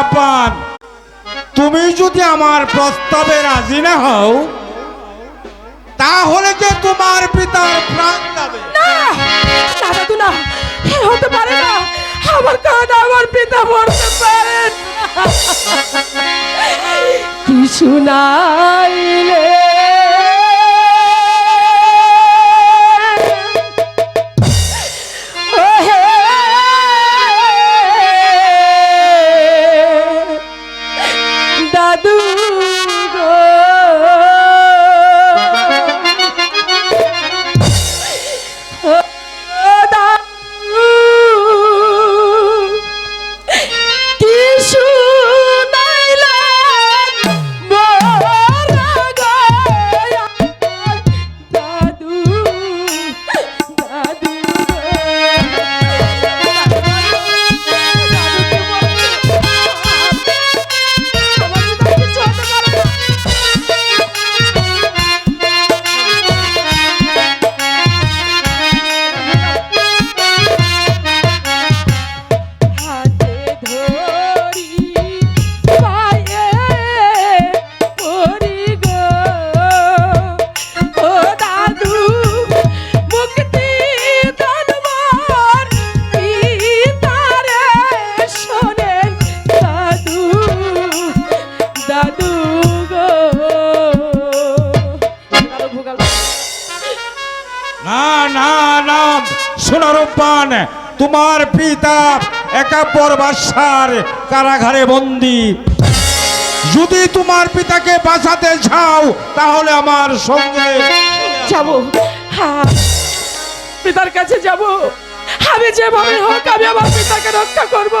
আপন তুমি যদি আমার প্রস্তাবে রাজি না হও, তাহলে যে তোমার পিতার প্রাণ যাবে। না দাদু না হতে পারে না। আমার কাজ আমার পিতা মরতে পারেন কিছু না। সোনারূপান তোমার পিতা একাব্বর বাদশার কারাগারে বন্দি। যদি তোমার পিতাকে বাঁচাতে চাও, তাহলে আমার সঙ্গে যাব। হ্যাঁ। পিতার কাছে যাব। আমি যেভাবে হোক আমি আমার পিতাকে রক্ষা করব।